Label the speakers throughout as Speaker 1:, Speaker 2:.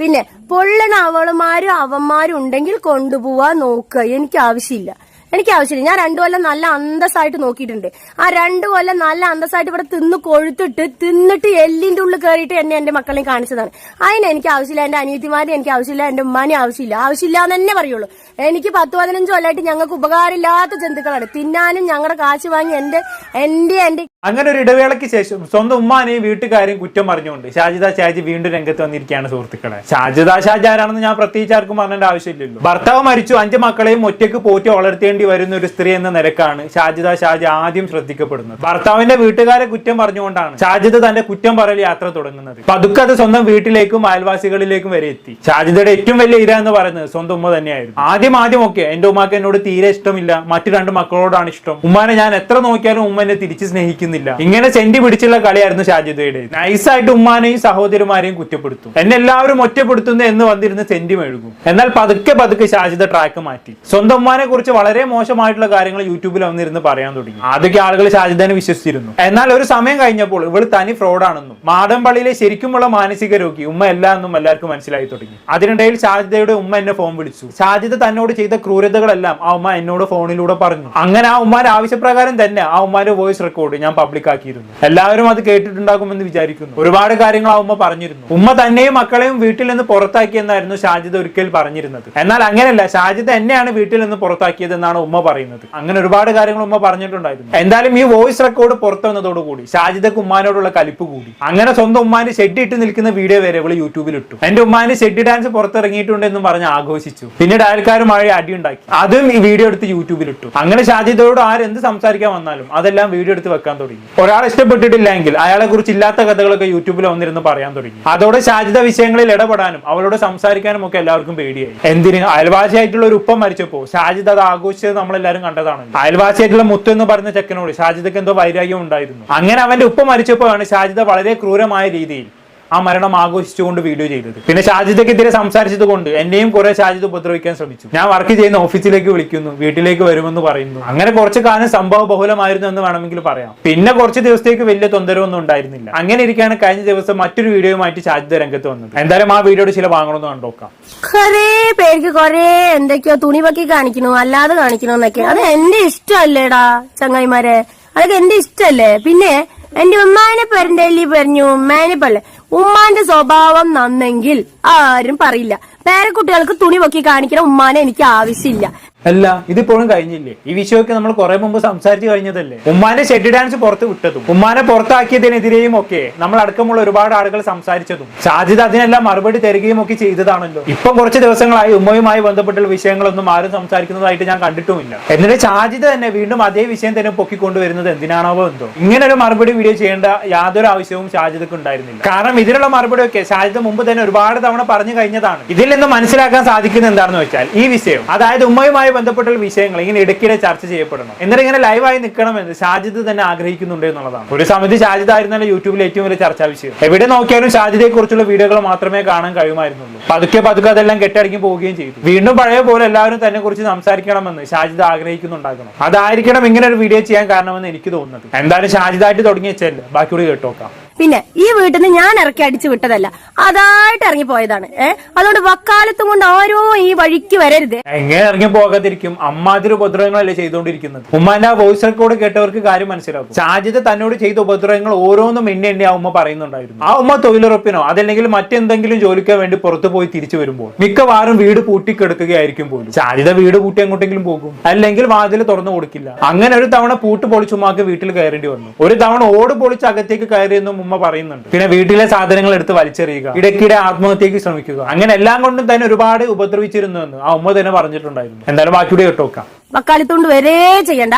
Speaker 1: പിന്നെ പൊള്ളണ അവളുമാരും അവന്മാരും ഉണ്ടെങ്കിൽ കൊണ്ടുപോവാൻ നോക്കുക എനിക്ക് ആവശ്യമില്ല എനിക്ക് ആവശ്യമില്ല ഞാൻ രണ്ടു കൊല്ലം നല്ല അന്തസ്സായിട്ട് നോക്കിയിട്ടുണ്ട്. ആ രണ്ടു കൊല്ലം നല്ല അന്തസ്സായിട്ട് ഇവിടെ തിന്ന് കൊഴുത്തിട്ട് തിന്നിട്ട് എല്ലിന്റെ ഉള്ളിൽ കയറിയിട്ട് എന്നെ എന്റെ മക്കളെയും കാണിച്ചതാണ്. അതിന് എനിക്ക് ആവശ്യമില്ല എന്റെ അനിയത്തിമാരെ എനിക്ക് ആവശ്യമില്ല എന്റെ ഉമ്മാനെ ആവശ്യമില്ല. ആവശ്യമില്ല എന്ന് തന്നെ പറയുള്ളൂ. എനിക്ക് പത്ത് പതിനഞ്ച് കൊല്ലമായിട്ട് ഞങ്ങൾക്ക് ഉപകാരമില്ലാത്ത ജന്തുക്കളാണ്. തിന്നാനും ഞങ്ങളുടെ കാശ് വാങ്ങി എന്റെ എന്റെ എന്റെ
Speaker 2: അങ്ങനെ ഒരു ഇടവേളയ്ക്ക് ശേഷം സ്വന്തം ഉമ്മാനെയും വീട്ടുകാരെയും കുറ്റം പറഞ്ഞുകൊണ്ട് ഷാജിദ ഷാജി വീണ്ടും രംഗത്ത് വന്നിരിക്കുകയാണ് സുഹൃത്തുക്കളെ. ഷാജിദ ഷാജി ആരാണെന്ന് ഞാൻ പ്രത്യേകിച്ച് ആർക്കും പറഞ്ഞേണ്ട ആവശ്യമില്ലല്ലോ. ഭർത്താവ് മരിച്ചു അഞ്ച് മക്കളെയും ഒറ്റയ്ക്ക് പോറ്റി വളർത്തേണ്ടി വരുന്ന ഒരു സ്ത്രീ എന്ന നിലക്കാണ് ഷാജിദ ഷാജി ആദ്യം ശ്രദ്ധിക്കപ്പെടുന്നത്. ഭർത്താവിന്റെ വീട്ടുകാരെ കുറ്റം പറഞ്ഞുകൊണ്ടാണ് ഷാജിദ തന്റെ കുറ്റം പറയൽ യാത്ര തുടങ്ങുന്നത്. പതുക്കെ അത് സ്വന്തം വീട്ടിലേക്കും അയൽവാസികളിലേക്കും വരെ എത്തി. ഷാജിദയുടെ ഏറ്റവും വലിയ ഇര എന്ന് പറയുന്നത് സ്വന്തം ഉമ്മ തന്നെയായിരുന്നു. ആദ്യം ആദ്യം ഒക്കെ എന്റെ ഉമ്മാക്ക് എന്നോട് തീരെ ഇഷ്ടമില്ല മറ്റു രണ്ട് മക്കളോടാണ് ഇഷ്ടം. ഉമ്മാനെ ഞാൻ എത്ര നോക്കിയാലും ഉമ്മ എന്നെ തിരിച്ച് സ്നേഹിക്കുന്നില്ല ഇങ്ങനെ ചെണ്ടി പിടിച്ചുള്ള കളിയായിരുന്നു ഷാജിദയുടെ. നൈസായിട്ട് ഉമ്മാനെയും സഹോദരിമാരെയും കുറ്റപ്പെടുത്തും. എന്നെ എല്ലാവരും ഒറ്റപ്പെടുത്തുന്നു എന്ന് വന്നിരുന്ന് സെന്റി മെഴുകും. എന്നാൽ പതുക്കെ പതുക്കെ ഷാജിദ ട്രാക്ക് മാറ്റി. സ്വന്തം ഉമ്മാനെ കുറിച്ച് വളരെ മോശമായിട്ടുള്ള കാര്യങ്ങൾ യൂട്യൂബിൽ വന്നിരുന്ന് പറയാൻ തുടങ്ങി. ആദ്യമൊക്കെ ആളുകൾ ഷാജിദനെ വിശ്വസിച്ചിരുന്നു. എന്നാൽ ഒരു സമയം കഴിഞ്ഞപ്പോൾ ഇവൾ തനി ഫ്രോഡാണെന്നും മാടമ്പള്ളിയിലെ ശരിക്കുമുള്ള മാനസിക രോഗി ഉമ്മ അല്ല എന്നും എല്ലാവർക്കും മനസ്സിലായി തുടങ്ങി. അതിനിടയിൽ ഷാജിദയുടെ ഉമ്മ എന്നെ ഫോൺ വിളിച്ചു. ഷാജിദ തന്നോട് ചെയ്ത ക്രൂരതകളെല്ലാം ആ ഉമ്മ എന്നോട് ഫോണിലൂടെ പറഞ്ഞു. അങ്ങനെ ആ ഉമ്മാന്റെ ആവശ്യപ്രകാരം തന്നെ ആ ഉമ്മാന്റെ വോയിസ് റെക്കോർഡ് ഞാൻ പബ്ലിക് ആക്കിയിരുന്നു. എല്ലാവരും അത് കേട്ടിട്ടുണ്ടാകുമെന്ന് വിചാരിക്കുന്നു. ഒരുപാട് ഉമ്മ പറഞ്ഞിരുന്നു. ഉമ്മ തന്നെയും മക്കളെയും വീട്ടിൽ നിന്ന് പുറത്താക്കി എന്നായിരുന്നു ഷാജിദ് ഒരിക്കൽ പറഞ്ഞിരുന്നത്. എന്നാൽ അങ്ങനെയല്ല ഷാജിദ് എന്നെയാണ് വീട്ടിൽ നിന്ന് പുറത്താക്കിയത് എന്നാണ് ഉമ്മ പറയുന്നത്. അങ്ങനെ ഒരുപാട് കാര്യങ്ങൾ ഉമ്മ പറഞ്ഞിട്ടുണ്ടായിരുന്നു. എന്തായാലും ഈ വോയിസ് റെക്കോർഡ് പുറത്തു വന്നതോടുകൂടി ഷാജിദക്ക് ഉമ്മാനോടുള്ള കലിപ്പ് കൂടി. അങ്ങനെ സ്വന്തം ഉമ്മാന്റെ ഷെഡ് ഇട്ട് നിൽക്കുന്ന വീഡിയോ വരെ ഇവൾ യൂട്യൂബിൽ ഇട്ടു. എന്റെ ഉമ്മാന്റെ ഷെഡ് ഡാൻസ് പുറത്തിറങ്ങിയിട്ടുണ്ട് എന്ന് പറഞ്ഞ് ആഘോഷിച്ചു. പിന്നീട് ആൾക്കാരും മഴ അടി ഉണ്ടാക്കി. അതും ഈ വീഡിയോ എടുത്ത് യൂട്യൂബിൽ ഇട്ടു. അങ്ങനെ ഷാജിദോട് ആരെന്ത് സംസാരിക്കാൻ വന്നാലും അതെല്ലാം വീഡിയോ എടുത്ത് വെക്കാൻ തുടങ്ങി. ഒരാൾ ഇഷ്ടപ്പെട്ടിട്ടില്ലെങ്കിൽ അയാളെ കുറിച്ച് ഇല്ലാത്ത കഥകളൊക്കെ യൂട്യൂബിൽ വന്നിരുന്ന് പറയാൻ തുടങ്ങി. അതോടെ സാധ്യത വിഷയങ്ങളിൽ ഇടപെടാനും അവളോട് സംസാരിക്കാനും ഒക്കെ എല്ലാവർക്കും പേടിയായി. എന്തിന്? അയൽവാസിയായിട്ടുള്ള ഒരു ഉപ്പം മരിച്ചപ്പോ ഷാജിദ അത് ആഘോഷിച്ചത് നമ്മളെല്ലാവരും കണ്ടതാണ് അയൽവാസിയായിട്ടുള്ള മുത്തു എന്ന് പറഞ്ഞ ചെക്കനോട് ഷാജിദക്ക് എന്തോ വൈരാഗ്യം ഉണ്ടായിരുന്നു. അങ്ങനെ അവന്റെ ഉപ്പ മരിച്ചപ്പോഴാണ് ഷാജിദ വളരെ ക്രൂരമായ രീതിയിൽ ആ മരണം ആഘോഷിച്ചുകൊണ്ട് വീഡിയോ ചെയ്തത്. പിന്നെ ഷാജിദക്കെതിരെ സംസാരിച്ചത് കൊണ്ട് എന്നെയും കുറെ ഷാജിദ് ഉപദ്രവിക്കാൻ ശ്രമിച്ചു. ഞാൻ വർക്ക് ചെയ്യുന്ന ഓഫീസിലേക്ക് വിളിക്കുന്നു വീട്ടിലേക്ക് വരുമെന്ന് പറയുന്നു. അങ്ങനെ കുറച്ച് കാലം സംഭവ ബഹുലമായിരുന്നു എന്ന് വേണമെങ്കിൽ പറയാം. പിന്നെ കുറച്ച് ദിവസത്തേക്ക് വലിയ തൊന്തരവൊന്നും ഉണ്ടായിരുന്നില്ല. അങ്ങനെ ഇരിക്കാണ് കഴിഞ്ഞ ദിവസം മറ്റൊരു വീഡിയോയുമായിട്ട് ഷാജിദ് രംഗത്ത് വന്നത്. എന്തായാലും ആ വീഡിയോയുടെ ചില ഭാഗങ്ങളൊന്നും കണ്ടോക്കാം
Speaker 1: കൊറേ പേർക്ക് കൊറേ എന്തൊക്കെയോ തുണി പൊക്കി കാണിക്കണോ അല്ലാതെ കാണിക്കണോന്നൊക്കെ അത് എന്റെ ഇഷ്ടമല്ലേടാ ചങ്ങായിമാരെ. അതൊക്കെ എന്റെ ഇഷ്ടമല്ലേ? പിന്നെ എന്റെ ഉമ്മാനെ പെരണ്ടല്ലി പറഞ്ഞു ഉമ്മാനെ പല്ല ഉമ്മാന്റെ സ്വഭാവം നന്നെങ്കിൽ ആരും പറയില്ല. പേരക്കുട്ടികൾക്ക് തുണി പൊക്കി കാണിക്കണ ഉമ്മാനെ എനിക്ക് ആവശ്യമില്ല.
Speaker 2: അല്ല ഇതിപ്പോഴും കഴിഞ്ഞില്ലേ? ഈ വിഷയമൊക്കെ നമ്മൾ കുറെ മുമ്പ് സംസാരിച്ചു കഴിഞ്ഞതല്ലേ? ഉമ്മാനെ ഷെഡ് ഡാൻസ് പുറത്ത് വിട്ടതും ഉമ്മാനെ പുറത്താക്കിയതിനെതിരെയും ഒക്കെ നമ്മൾ അടക്കമുള്ള ഒരുപാട് ആളുകൾ സംസാരിച്ചതും സാധ്യത അതിനെല്ലാം മറുപടി തരികയും ഒക്കെ ചെയ്തതാണല്ലോ. ഇപ്പം കുറച്ച് ദിവസങ്ങളായി ഉമ്മയുമായി ബന്ധപ്പെട്ടുള്ള വിഷയങ്ങളൊന്നും ആരും സംസാരിക്കുന്നതായിട്ട് ഞാൻ കണ്ടിട്ടുമില്ല. എന്നിട്ട് സാധ്യത തന്നെ വീണ്ടും അതേ വിഷയം തന്നെ പൊക്കിക്കൊണ്ടുവരുന്നത് എന്തിനാണോ എന്തോ. ഇങ്ങനെ ഒരു മറുപടി വീഡിയോ ചെയ്യേണ്ട യാതൊരു ആവശ്യവും സാധ്യതക്ക് ഉണ്ടായിരുന്നില്ല. കാരണം ഇതിനുള്ള മറുപടി ഒക്കെ സാധ്യത മുമ്പ് തന്നെ ഒരുപാട് തവണ പറഞ്ഞു കഴിഞ്ഞതാണ്. ഇതിൽ നിന്ന് മനസ്സിലാക്കാൻ സാധിക്കുന്നത് എന്താണെന്ന് വെച്ചാൽ ഈ വിഷയം അതായത് ഉമ്മയുമായി ബന്ധപ്പെട്ടുള്ള വിഷയങ്ങൾ ഇങ്ങനെ ഇടയ്ക്കിടെ ചർച്ച ചെയ്യപ്പെടണം എന്നിട്ട് ഇങ്ങനെ ലൈവായി നിൽക്കണമെന്ന് ഷാജിദ് തന്നെ ആഗ്രഹിക്കുന്നുണ്ട് എന്നുള്ളതാണ്. ഒരു സമയത്ത് ഷാജിദ് ആയിരുന്നല്ലോ യൂട്യൂബിൽ ഏറ്റവും വലിയ ചർച്ചാ വിഷയം. എവിടെ നോക്കിയാലും ഷാജിദയെ കുറിച്ചുള്ള വീഡിയോകൾ മാത്രമേ കാണാൻ കഴിയുമായിരുന്നുള്ളൂ. പതുക്കെ പതുക്കെ അതെല്ലാം കെട്ടടിക്കും പോവുകയും ചെയ്തു. വീണ്ടും പഴയ പോലെ എല്ലാവരും തന്നെ കുറിച്ച് സംസാരിക്കണമെന്ന് ഷാജിദ് ആഗ്രഹിക്കുന്നുണ്ടാകണം. അതായിരിക്കണം ഇങ്ങനെ ഒരു വീഡിയോ ചെയ്യാൻ കാരണമെന്ന് എനിക്ക് തോന്നുന്നത്. എന്തായാലും ഷാജിദായിട്ട് തുടങ്ങി ബാക്കി ബാക്കിയോട് കേട്ടോക്കാം.
Speaker 1: പിന്നെ ഈ വീട്ടിൽ നിന്ന് ഞാൻ ഇറക്കി അടിച്ചു വിട്ടതല്ല. അതായിട്ട് ഇറങ്ങി പോയതാണ് ഏഹ് അതുകൊണ്ട് വക്കാലത്തും കൊണ്ട് ആരോ ഈ വഴിക്ക് വരരുത്.
Speaker 2: എങ്ങനെ ഇറങ്ങി പോകാതിരിക്കും? അമ്മാതിരി ഉപദ്രവങ്ങളല്ലേ ചെയ്തുകൊണ്ടിരിക്കുന്നത്. ഉമ്മാന്റെ വോയിസ് റെക്കോർഡ് കേട്ടവർക്ക് കാര്യം മനസ്സിലാക്കും. ഷാജിദ് തന്നോട് ചെയ്ത ഉപദ്രവങ്ങൾ ഓരോന്നും എണ്ണി എണ്ണി ആ ഉമ്മ പറയുന്നുണ്ടായിരുന്നു. ആ ഉമ്മ തൊഴിലുറപ്പിനോ അതല്ലെങ്കിൽ മറ്റെന്തെങ്കിലും ജോലിക്കോ വേണ്ടി പുറത്തു പോയി തിരിച്ചു വരുമ്പോൾ മിക്കവാറും വീട് പൂട്ടിക്കെടുക്കുകയായിരിക്കും പോലും. സാജിത വീട് പൂട്ടി എങ്ങോട്ടെങ്കിലും പോകും. അല്ലെങ്കിൽ വാതിൽ തുറന്നു കൊടുക്കില്ല. അങ്ങനെ ഒരു തവണ പൂട്ട് പൊളിച്ച് ഉമ്മാക്ക് വീട്ടിൽ കയറേണ്ടി വന്നു. ഒരു തവണ ഓട് പൊളിച്ച് അകത്തേക്ക് കയറിയെന്നും ഉമ്മ പറയുന്നുണ്ട്. പിന്നെ വീട്ടിലെ സാധനങ്ങൾ എടുത്ത് വലിച്ചെറിയുക. ഇടയ്ക്കിടെ ആത്മഹത്യക്ക് ശ്രമിക്കുക. അങ്ങനെ എല്ലാം കൊണ്ടും തന്നെ ഒരുപാട് ഉപദ്രവിച്ചിരുന്നു എന്ന് ആ ഉമ്മ തന്നെ പറഞ്ഞിട്ടുണ്ടായിരുന്നു. എന്തായാലും ബാക്കിയുടെ കേട്ടോക്കാം
Speaker 1: വക്കാലത്തോണ്ട് വരേ ചെയ്യണ്ട.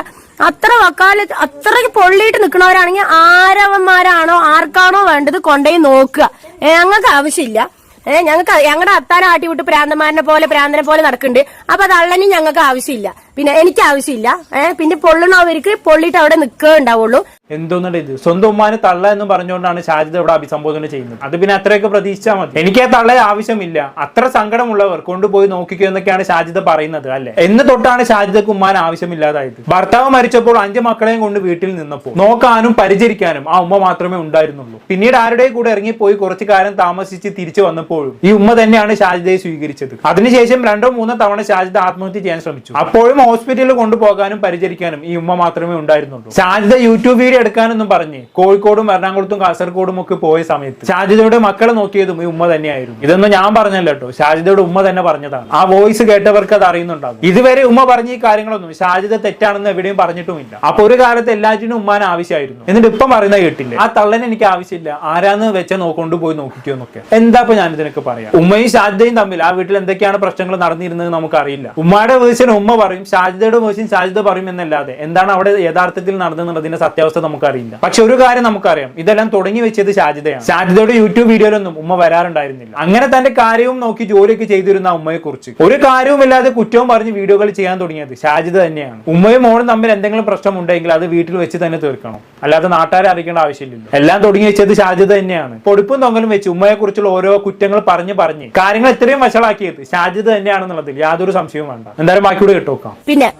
Speaker 1: അത്ര വക്കാലത്ത് അത്രയ്ക്ക് പൊള്ളിയിട്ട് നിൽക്കുന്നവരാണെങ്കിൽ ആരവന്മാരാണോ ആർക്കാണോ വേണ്ടത് കൊണ്ടേ നോക്കുക. ഞങ്ങൾക്ക് ആവശ്യമില്ല. ഏഹ് ഞങ്ങൾക്ക് ഞങ്ങളുടെ അത്താനെ ആട്ടി വിട്ട് പ്രാന്തന്മാരനെ പോലെ പ്രാന്തനെ പോലെ നടക്കുന്നുണ്ട്. അപ്പൊ അത് അള്ളനും ഞങ്ങൾക്ക് ആവശ്യമില്ല. പിന്നെ എനിക്ക് ആവശ്യമില്ല. ഏഹ് പിന്നെ പൊള്ളണവർക്ക് പൊള്ളിട്ട് അവിടെ നിൽക്കേ ഉണ്ടാവുള്ളൂ.
Speaker 2: എന്തോന്നുണ്ട് ഇത്? സ്വന്തം ഉമ്മാനെ തള്ള എന്ന് പറഞ്ഞുകൊണ്ടാണ് ഷാജിദ് ഇവിടെ അഭിസംബോധന ചെയ്യുന്നത്. അത് പിന്നെ അത്രയൊക്കെ പ്രതീക്ഷിച്ചാൽ മതി. എനിക്ക് ആ തള്ളയെ ആവശ്യമില്ല. അത്ര സങ്കടമുള്ളവർ കൊണ്ടുപോയി നോക്കിക്കോ എന്നൊക്കെയാണ് ഷാജിദ് പറയുന്നത് അല്ലെ? എന്ന് തൊട്ടാണ് ഷാജിദക്ക് ഉമ്മാൻ ആവശ്യമില്ലാതായത്. ഭർത്താവ് മരിച്ചപ്പോൾ അഞ്ച് മക്കളെയും കൊണ്ട് വീട്ടിൽ നിന്നപ്പോൾ നോക്കാനും പരിചരിക്കാനും ആ ഉമ്മ മാത്രമേ ഉണ്ടായിരുന്നുള്ളൂ. പിന്നീട് ആരുടെയും കൂടെ ഇറങ്ങിപ്പോയി കുറച്ചു കാലം താമസിച്ച് തിരിച്ചു വന്നപ്പോഴും ഈ ഉമ്മ തന്നെയാണ് ഷാജിദയെ സ്വീകരിച്ചത്. അതിനുശേഷം രണ്ടോ മൂന്നോ തവണ ഷാജിദ് ആത്മഹത്യ ചെയ്യാൻ ശ്രമിച്ചു. അപ്പോഴും ഹോസ്പിറ്റലിൽ കൊണ്ടുപോകാനും പരിചരിക്കാനും ഈ ഉമ്മ മാത്രമേ ഉണ്ടായിരുന്നുള്ളൂ. ഷാജിദ യൂട്യൂബ് വീഡിയോ എടുക്കാനെന്നും പറഞ്ഞ് കോഴിക്കോടും എറണാകുളത്തും കാസർഗോഡും ഒക്കെ പോയ സമയത്ത് ഷാജിദയുടെ മക്കളെ നോക്കിയതും ഈ ഉമ്മ തന്നെയായിരുന്നു. ഇതൊന്നും ഞാൻ പറഞ്ഞല്ലോ കേട്ടോ. ഷാജിദയുടെ ഉമ്മ തന്നെ പറഞ്ഞതാണ്. ആ വോയിസ് കേട്ടവർക്ക് അത് അറിയുന്നുണ്ടാകും. ഇതുവരെ ഉമ്മ പറഞ്ഞ ഈ കാര്യങ്ങളൊന്നും ഷാജിദ തെറ്റാണെന്ന് എവിടെയും പറഞ്ഞിട്ടുമില്ല. അപ്പൊ ഒരു കാലത്ത് എല്ലാറ്റിനും ഉമ്മാൻ ആവശ്യമായിരുന്നു. എന്നിട്ട് ഇപ്പം പറയുന്നത് കേട്ടില്ല? ആ തള്ളനെ എനിക്ക് ആവശ്യമില്ല. ആരാന്ന് വെച്ച നോക്കൊണ്ട് പോയി നോക്കിക്കോ എന്നൊക്കെ. എന്താ ഇപ്പൊ ഞാൻ ഇതിനൊക്കെ പറയാം? ഉമ്മയും ഷാജിദയും തമ്മിൽ ആ വീട്ടിൽ എന്തൊക്കെയാണ് പ്രശ്നങ്ങൾ നടന്നിരുന്നത് നമുക്കറിയില്ല. ഉമ്മയുടെ വേഴ്സിന് ഉമ്മ പറയും ഷാജിദയുടെ മോശം ഷാജിദ പറയും എന്നല്ലാതെ എന്താണ് അവിടെ യഥാർത്ഥത്തിൽ നടന്നതെന്നുള്ളതിന്റെ സത്യാവസ്ഥ നമുക്കറിയില്ല. പക്ഷെ ഒരു കാര്യം നമുക്കറിയാം. ഇതെല്ലാം തുടങ്ങി വെച്ചത് ഷാജിദയാണ് ഷാജിദയുടെ യൂട്യൂബ് വീഡിയോയിലൊന്നും ഉമ്മ വരാറുണ്ടായിരുന്നില്ല. അങ്ങനെ തന്റെ കാര്യവും നോക്കി ജോലിയൊക്കെ ചെയ്തിരുന്ന ഉമ്മയെ കുറിച്ച് ഒരു കാര്യവുമില്ലാതെ കുറ്റവും പറഞ്ഞ് വീഡിയോകൾ ചെയ്യാൻ തുടങ്ങിയത് ഷാജിദ തന്നെയാണ്. ഉമ്മയും മോളും തമ്മിൽ എന്തെങ്കിലും പ്രശ്നം ഉണ്ടെങ്കിൽ അത് വീട്ടിൽ വെച്ച് തന്നെ തീർക്കണം. അല്ലാതെ നാട്ടുകാരെ അറിയിക്കേണ്ട ആവശ്യമില്ല എല്ലാം തുടങ്ങി വെച്ചത് ഷാജിദ തന്നെയാണ്. പൊടിപ്പും തൊങ്ങലും വെച്ച് ഉമ്മയെ കുറിച്ചുള്ള ഓരോ കുറ്റങ്ങൾ പറഞ്ഞ് പറഞ്ഞ് കാര്യങ്ങൾ ഇത്രയും വഷളാക്കിയത് ഷാജിദ തന്നെയാണെന്നുള്ളതിൽ യാതൊരു സംശയവും വേണ്ട. എന്തായാലും ബാക്കിയോട് കേട്ടോക്കാം.
Speaker 1: പിന്നെ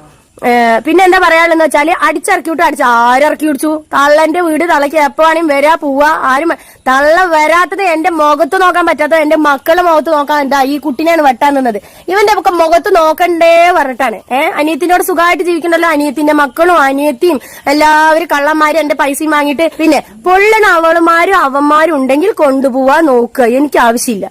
Speaker 1: പിന്നെ എന്താ പറയാനുള്ളതെന്ന് വെച്ചാൽ അടിച്ചിറക്കി വിട്ടു അടിച്ചു ആരിറക്കി വിടിച്ചു തള്ളന്റെ വീട് തള്ളക്ക് എപ്പോ വേണേലും വരാ പോവാ ആരും തള്ള വരാത്തത് എന്റെ മുഖത്ത് നോക്കാൻ പറ്റാത്തത് എന്റെ മക്കളുടെ മുഖത്ത് നോക്കാൻ എന്താ ഈ കുട്ടിനെയാണ് വെട്ടാൻ നിന്നത്. ഇവന്റെ ഒക്കെ മുഖത്ത് നോക്കണ്ടേ പറഞ്ഞിട്ടാണ്. ഏഹ് അനിയത്തിനോട് സുഖമായിട്ട് ജീവിക്കണ്ടല്ലോ. അനിയത്തിന്റെ മക്കളും അനിയത്തിയും എല്ലാവരും കള്ളന്മാരും എന്റെ പൈസയും വാങ്ങിയിട്ട് പിന്നെ പൊള്ളണ അവളുമാരും അവന്മാരും ഉണ്ടെങ്കിൽ കൊണ്ടുപോവാ നോക്കുക. എനിക്ക് ആവശ്യമില്ല.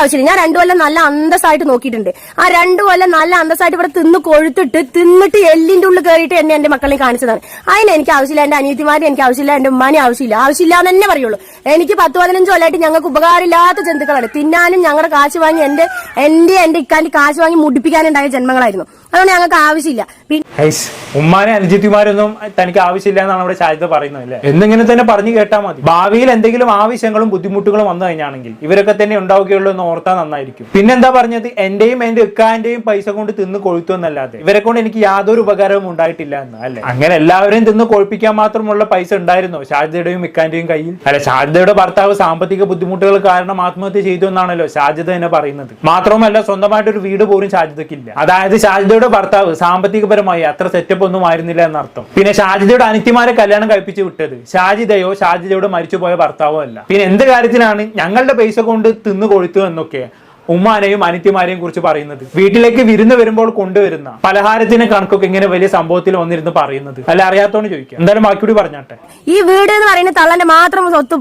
Speaker 1: ആവശ്യമില്ല. ഞാൻ രണ്ടു കൊല്ലം നല്ല അന്തസ്സായിട്ട് നോക്കിയിട്ടുണ്ട്. ആ രണ്ടു കൊല്ലം നല്ല അന്തസ്സായിട്ട് ഇവിടെ തിന്ന് കൊഴുത്തിട്ട് തിന്നിട്ട് എല്ലിന്റെ ഉള്ളിൽ കയറിയിട്ട് എന്നെ എന്റെ മക്കളെ കാണിച്ചതാണ്. അതിന് എനിക്ക് ആവശ്യമില്ല. എന്റെ അനിയത്തിമാരെ എനിക്ക് ആവശ്യമില്ല. എന്റെ ഉമ്മാനെ ആവശ്യമില്ല. ആവശ്യമില്ല എന്ന് തന്നെ പറയുള്ളൂ. എനിക്ക് പത്ത് പതിനഞ്ച് കൊല്ലമായിട്ട് ഞങ്ങൾക്ക് ഉപകാരമില്ലാത്ത ജന്തുക്കളാണ്. തിന്നാനും ഞങ്ങളുടെ കാശ് വാങ്ങി എന്റെ എന്റെ എന്റെ ഇക്കാന്റെ കാശ് വാങ്ങി മുടിപ്പിക്കാനുണ്ടായ ജന്മങ്ങളായിരുന്നു. അതുകൊണ്ട് ഞങ്ങൾക്ക് ആവശ്യമില്ല.
Speaker 2: ഉമ്മാനെ അനുജിത്തിമാരൊന്നും തനിക്ക് ആവശ്യമില്ല എന്നാണ് അവിടെ ശാരിത പറയുന്നത് അല്ലേ? എന്നിങ്ങനെ തന്നെ പറഞ്ഞു കേട്ടാൽ മതി. ഭാവിയിൽ എന്തെങ്കിലും ആവശ്യങ്ങളും ബുദ്ധിമുട്ടുകളും വന്നു കഴിഞ്ഞാണെങ്കിൽ ഇവരൊക്കെ തന്നെ ഉണ്ടാവുകയുള്ളൂ എന്ന് ഓർത്താൽ നന്നായിരിക്കും. പിന്നെന്താ പറഞ്ഞത്? എന്റെയും എന്റെ ഇക്കാന്റെയും പൈസ കൊണ്ട് തിന്ന് കൊഴുത്തു എന്നല്ലാതെ ഇവരെ കൊണ്ട് എനിക്ക് യാതൊരു ഉപകാരവും ഉണ്ടായിട്ടില്ല എന്ന് അല്ലെ? അങ്ങനെ എല്ലാവരെയും തിന്ന് കൊഴിപ്പിക്കാൻ മാത്രമുള്ള പൈസ ഉണ്ടായിരുന്നോ? ഷാജിദയുടെയും ഇക്കാന്റെയും കയ്യിൽ. അല്ല ഷാജിദയുടെ ഭർത്താവ് സാമ്പത്തിക ബുദ്ധിമുട്ടുകൾ കാരണം ആത്മഹത്യ ചെയ്തു എന്നാണല്ലോ ഷാജിദ തന്നെ പറയുന്നത്. മാത്രവുമല്ല സ്വന്തമായിട്ട് ഒരു വീട് പോലും ഷാജിദക്കില്ല അതായത് ഷാജിദയുടെ ഭർത്താവ് സാമ്പത്തികപരമായി അത്ര സെറ്റപ്പ് ഒന്നും ആയിരുന്നില്ല എന്നർത്ഥം. പിന്നെ ഷാജിദയുടെ അനിത്യമാരെ കല്യാണം കഴിപ്പിച്ച് വിട്ടത് ഷാജിദയോ ഷാജിദയുടെ മരിച്ചുപോയ ഭർത്താവോ അല്ല. പിന്നെ എന്ത് കാര്യത്തിനാണ് ഞങ്ങളുടെ പൈസ കൊണ്ട് തിന്നു കൊഴുത്തു എന്നൊക്കെ ഉമ്മാനെയും അനിത്യമാരെയും കുറിച്ച് പറയുന്നത്. വീട്ടിലേക്ക് വിരുന്ന് വരുമ്പോൾ കൊണ്ടുവരുന്ന പലഹാരത്തിന് കണക്കൊക്കെ ഇങ്ങനെ വലിയ സംഭവത്തിൽ വന്നിരുന്ന് പറയുന്നത്. അല്ല അറിയാത്തോണ്ട് ചോദിക്കാം. എന്തായാലും ബാക്കിയൂടി പറഞ്ഞാട്ടെ.
Speaker 1: ഈ വീട് എന്ന് പറയുന്നത് തള്ളന്റെ മാത്രം സ്വത്ത്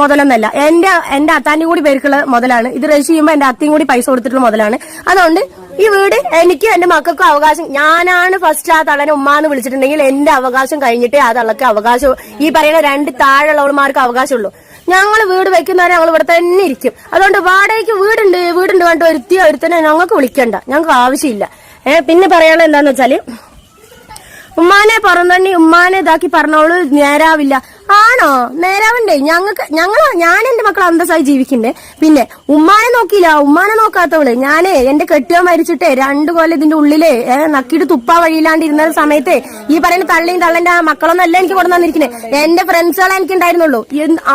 Speaker 1: മുതലൊന്നല്ല. എന്റെ എന്റെ അത്താന്റെ കൂടി പേർക്കുള്ള മുതലാണ്. ഇത് രജിസ്റ്റർ ചെയ്യുമ്പോൾ എന്റെ അത്തയും കൂടി പൈസ കൊടുത്തിട്ടുള്ള മുതലാണ്. അതുകൊണ്ട് ഈ വീട് എനിക്ക് എന്റെ മക്കൾക്കും അവകാശം. ഞാനാണ് ഫസ്റ്റ് ആ തള്ളനെ ഉമ്മ എന്ന് വിളിച്ചിട്ടുണ്ടെങ്കിൽ എന്റെ അവകാശം കഴിഞ്ഞിട്ടേ ആ തള്ളക്ക് അവകാശം ഈ പറയുന്ന രണ്ട് താഴെയുള്ളവന്മാർക്ക് അവകാശമുള്ളൂ. ഞങ്ങൾ വീട് വെക്കുന്നവരെ ഞങ്ങൾ ഇവിടെ തന്നെ ഇരിക്കും. അതുകൊണ്ട് വാടകയ്ക്ക് വീടുണ്ട് വീടുണ്ട് കണ്ട് ഒരുത്തി ഒരുത്തനെ ഞങ്ങൾക്ക് വിളിക്കണ്ട. ഞങ്ങൾക്ക് ആവശ്യമില്ല. ഏഹ് പിന്നെ പറയാനുള്ളത് എന്താന്ന് വെച്ചാൽ ഉമ്മാനെ പുറന്തണ്ണി ഉമ്മാനെ ഇതാക്കി പറഞ്ഞോളൂ നേരാവില്ല. ആണോ? നേരാവണ്ടേ. ഞങ്ങക്ക് ഞങ്ങൾ ഞാൻ എന്റെ മക്കൾ അന്തസ്സായി ജീവിക്കണ്ടേ. പിന്നെ ഉമ്മാനെ നോക്കിയില്ല. ഉമ്മാനെ നോക്കാത്തവൾ. ഞാനേ എന്റെ കെട്ടിയോ മരിച്ചിട്ടേ രണ്ടു കൊല്ലം ഇതിന്റെ ഉള്ളിലേ നക്കിട്ട് നക്കിയിട്ട് തുപ്പാ വഴിയില്ലാണ്ടിരുന്ന സമയത്തെ ഈ പറയുന്ന തള്ളിയും തള്ളന്റെ മക്കളൊന്നും അല്ല എനിക്ക് കൊണ്ടു തന്നിരിക്കുന്നത് എന്റെ ഫ്രണ്ട്സുകളെ എനിക്ക് ഉണ്ടായിരുന്നുള്ളൂ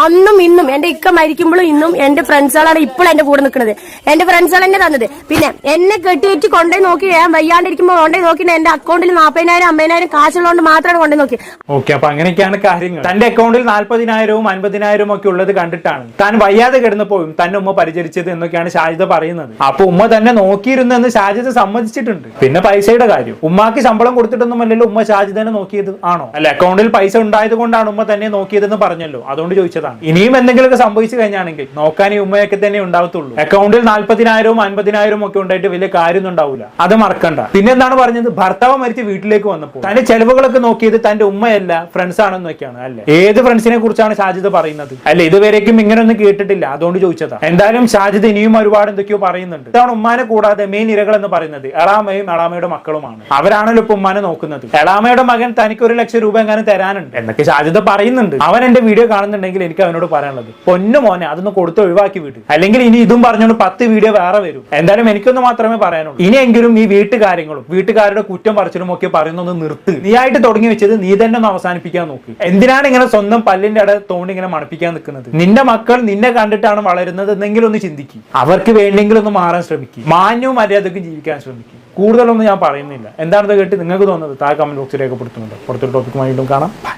Speaker 1: അന്നും ഇന്നും എന്റെ ഇക്ക മരിക്കുമ്പോഴും ഇന്നും എന്റെ ഫ്രണ്ട്സുകളാണ് ഇപ്പോഴും എന്റെ കൂടെ നിൽക്കുന്നത്. എന്റെ ഫ്രണ്ട്സുകൾ എന്നെ തന്നത്. പിന്നെ എന്നെ കെട്ടിയിട്ട് കൊണ്ടേ നോക്കി ഞാൻ വയ്യാണ്ടിരിക്കുമ്പോൾ കൊണ്ടേ നോക്കി എന്റെ അക്കൗണ്ടിൽ നാൽപ്പതിനായിരം അമ്പതിനായിരം കാശുള്ളതുകൊണ്ട് മാത്രമാണ് കൊണ്ടേ നോക്കി.
Speaker 2: ഓക്കെ അപ്പൊ അങ്ങനെയൊക്കെയാണ് കാര്യങ്ങൾ. തന്റെ അക്കൗണ്ടിൽ നാൽപ്പതിനായിരവും അൻപതിനായിരവും ഒക്കെ ഉള്ളത് കണ്ടിട്ടാണ്. താൻ വയ്യാതെ കിടന്നപ്പോഴും തന്നെ ഉമ്മ പരിചരിച്ചത് എന്നൊക്കെയാണ് ഷാജിദ പറയുന്നത്. അപ്പൊ ഉമ്മ തന്നെ നോക്കിയിരുന്നു എന്ന് ഷാജിദ സമ്മതിച്ചിട്ടുണ്ട്. പിന്നെ പൈസയുടെ കാര്യം. ഉമ്മാക്ക് ശമ്പളം കൊടുത്തിട്ടൊന്നുമല്ലല്ലോ ഉമ്മ ഷാജിദനെ നോക്കിയത് ആണോ? അല്ല അക്കൗണ്ടിൽ പൈസ ഉണ്ടായത് കൊണ്ടാണ് ഉമ്മ തന്നെ നോക്കിയതെന്ന് പറഞ്ഞല്ലോ. അതുകൊണ്ട് ചോദിച്ചതാണ്. ഇനിയും എന്തെങ്കിലുമൊക്കെ സംഭവിച്ചു കഴിഞ്ഞാണെങ്കിൽ നോക്കാൻ ഈ ഉമ്മയൊക്കെ തന്നെ ഉണ്ടാവത്തുള്ളൂ. അക്കൗണ്ടിൽ നാൽപ്പതിനായിരവും അൻപതിനായിരവും ഒക്കെ ഉണ്ടായിട്ട് വലിയ കാര്യമൊന്നും ഉണ്ടാവില്ല അത് മറക്കണ്ട. പിന്നെ എന്താണ് പറഞ്ഞത്? ഭർത്താവ് മരിച്ച് വീട്ടിലേക്ക് വന്നപ്പോൾ. തന്റെ ചെലവുകളൊക്കെ നോക്കിയത് തന്റെ ഉമ്മയല്ല ഫ്രണ്ട്സ് ആണെന്നൊക്കെയാണ് അല്ലെ? ഏത് ഏത് ഫ്രണ്ട്സിനെ കുറിച്ചാണ് ഷാജിദ് പറയുന്നത്? അല്ല ഇതുവരേക്കും ഇങ്ങനെ ഒന്നും കേട്ടിട്ടില്ല. അതുകൊണ്ട് ചോദിച്ചതാ. എന്തായാലും ഷാജിദ് ഇനിയും ഒരുപാട് എന്തൊക്കെയോ പറയുന്നുണ്ട്. ഇതാണ് ഉമ്മാനെ കൂടാതെ മെയിൻ ഇരകൾ എന്ന് പറയുന്നത്. എളാമയും എളാമയുടെ മക്കളുമാണ്. അവരാണല്ലോ ഇപ്പൊ ഉമ്മാനെ നോക്കുന്നത്. എളാമയുടെ മകൻ തനിക്ക് ഒരു ലക്ഷം രൂപ എങ്ങാനും തരാനുണ്ട്. എന്നൊക്കെ ഷാജിദ് പറയുന്നുണ്ട്. അവൻ എന്റെ വീഡിയോ കാണുന്നുണ്ടെങ്കിൽ എനിക്ക് അവനോട് പറയാനുള്ളത് പൊന്നു മോനെ അതൊന്ന് കൊടുത്ത് ഒഴിവാക്കി വിട്ടു അല്ലെങ്കിൽ ഇനി ഇതും പറഞ്ഞുകൊണ്ട് പത്ത് വീഡിയോ വേറെ വരും. എന്തായാലും എനിക്കൊന്ന് മാത്രമേ പറയാനുള്ളൂ. ഇനിയെങ്കിലും ഈ വീട്ടുകാര്യങ്ങളും വീട്ടുകാരുടെ കുറ്റം പറച്ചിലും ഒക്കെ പറയുന്നൊന്ന് നിർത്ത്. ആയിട്ട് തുടങ്ങി വെച്ചത് നീ തന്നെ ഒന്ന് അവസാനിപ്പിക്കാൻ നോക്കി. എന്തിനാണ് ഇങ്ങനെ സ്വന്തം പല്ലിന്റെ അട തോണ്ടി ഇങ്ങനെ മണപ്പിക്കാൻ നിൽക്കുന്നത്. നിന്റെ മക്കൾ നിന്നെ കണ്ടിട്ടാണ് വളരുന്നത് എന്നെങ്കിലും ഒന്ന് ചിന്തിക്കും. അവർക്ക് വേണ്ടെങ്കിലും ഒന്ന് മാറാൻ ശ്രമിക്കും. മാന്യവും മര്യാദക്കും ജീവിക്കാൻ ശ്രമിക്കും. കൂടുതലൊന്നും ഞാൻ പറയുന്നില്ല. എന്താണെന്ന് കേട്ട് നിങ്ങൾക്ക് തോന്നുന്നത് താഴെ കമന്റ് ബോക്സിൽ രേഖപ്പെടുത്തുന്നുണ്ട്. പുറത്തൊരു ടോപ്പിക്കുമായി വീണ്ടും കാണാം.